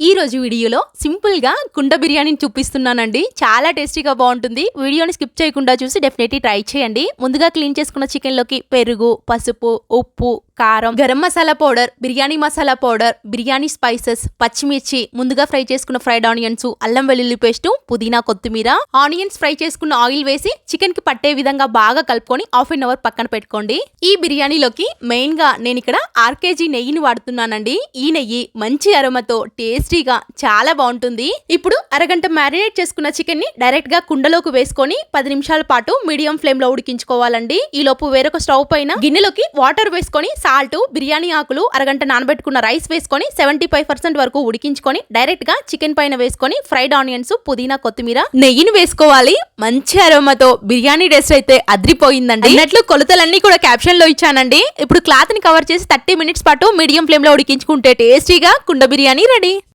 ఈరోజు వీడియోలో సింపుల్గా కుండ బిర్యానీని చూపిస్తున్నానండి. చాలా టేస్టీగా బాగుంటుంది. వీడియోని స్కిప్ చేయకుండా చూసి డెఫినెట్లీ ట్రై చేయండి. ముందుగా క్లీన్ చేసుకున్న చికెన్లోకి పెరుగు పసుపు ఉప్పు కారం garam masala powder biryani masala powder biryani spices పచ్చిమిర్చి ముందుగా ఫ్రై చేసుకున్న ఫ్రైడ్ ఆనియన్స్ అల్లం వెల్లుల్లి పేస్ట్ పుదీనా కొత్తిమీర. ఆనియన్స్ ఫ్రై చేసుకున్న ఆయిల్ వేసి చికెన్కి పట్టే విధంగా బాగా కలుపుకొని హాఫ్ అన్ అవర్ పక్కన పెట్టుకోండి. ఈ బిర్యానీలోకి మెయిన్గా నేను ఇక్కడ ఆర్కేజీ నెయ్యిని వాడుతున్నానండి. ఈ నెయ్యి మంచి అరమతో టేస్టీగా చాలా బాగుంటుంది. ఇప్పుడు అరగంట మ్యారినేట్ చేసుకున్న చికెన్ని డైరెక్ట్గా కుండలోకి వేసుకొని పది నిమిషాల పాటు మీడియం ఫ్లేమ్లో ఉడికించుకోవాలండి. ఈ లోపు వేరొక స్టవ్ పైన గిన్నెలోకి వాటర్ వేసుకొని సాల్ట్ బిర్యానీ ఆకులు అరగంట నానబెట్టుకున్న రైస్ వేసుకొని సెవెంటీ ఫైవ్ పర్సెంట్ వరకు ఉడికించుకొని డైరెక్ట్గా చికెన్ పైన వేసుకొని ఫ్రైడ్ ఆనియన్స్ పుదీనా కొత్తిమీర నెయ్యిని వేసుకోవాలి. మంచి అరోమాతో బిర్యానీ టేస్ట్ అయితే అద్రిపోయిందండి. అన్నట్లు కొలతలన్నీ కూడా క్యాప్షన్లో ఇచ్చానండి. ఇప్పుడు క్లాత్ని కవర్ చేసి థర్టీ మినిట్స్ పాటు మీడియం ఫ్లేమ్లో ఉడికించుకుంటే టేస్టీగా కుండ బిర్యానీ రెడీ.